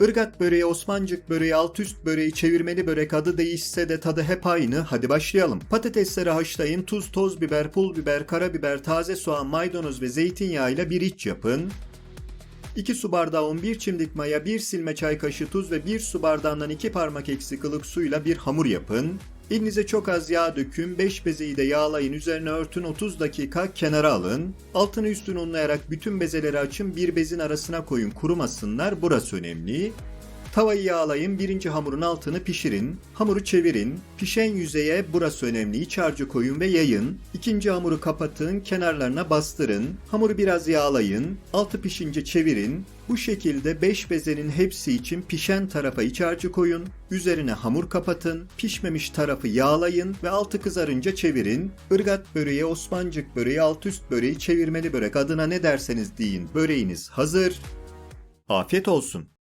Irgat böreği, Osmancık böreği, alt üst böreği, çevirmeli börek adı değişse de tadı hep aynı. Hadi başlayalım. Patatesleri haşlayın, tuz, toz biber, pul biber, karabiber, taze soğan, maydanoz ve zeytinyağıyla bir iç yapın. 2 su bardağı un, 1 çimdik maya, 1 silme çay kaşığı tuz ve 1 su bardağından 2 parmak eksik ılık suyla bir hamur yapın. Elinize çok az yağ dökün, 5 bezeyi de yağlayın, üzerine örtün 30 dakika kenara alın. Altını üstünü unlayarak bütün bezeleri açın, bir bezin arasına koyun kurumasınlar, burası önemli. Tavayı yağlayın, birinci hamurun altını pişirin. Hamuru çevirin. Pişen yüzeye burası önemli. İç harcı koyun ve yayın. İkinci hamuru kapatın, kenarlarına bastırın. Hamuru biraz yağlayın. Altı pişince çevirin. Bu şekilde 5 bezenin hepsi için pişen tarafa iç harcı koyun. Üzerine hamur kapatın. Pişmemiş tarafı yağlayın ve altı kızarınca çevirin. Irgat böreği, Osmancık böreği, alt üst böreği, çevirmeli börek adına ne derseniz deyin. Böreğiniz hazır. Afiyet olsun.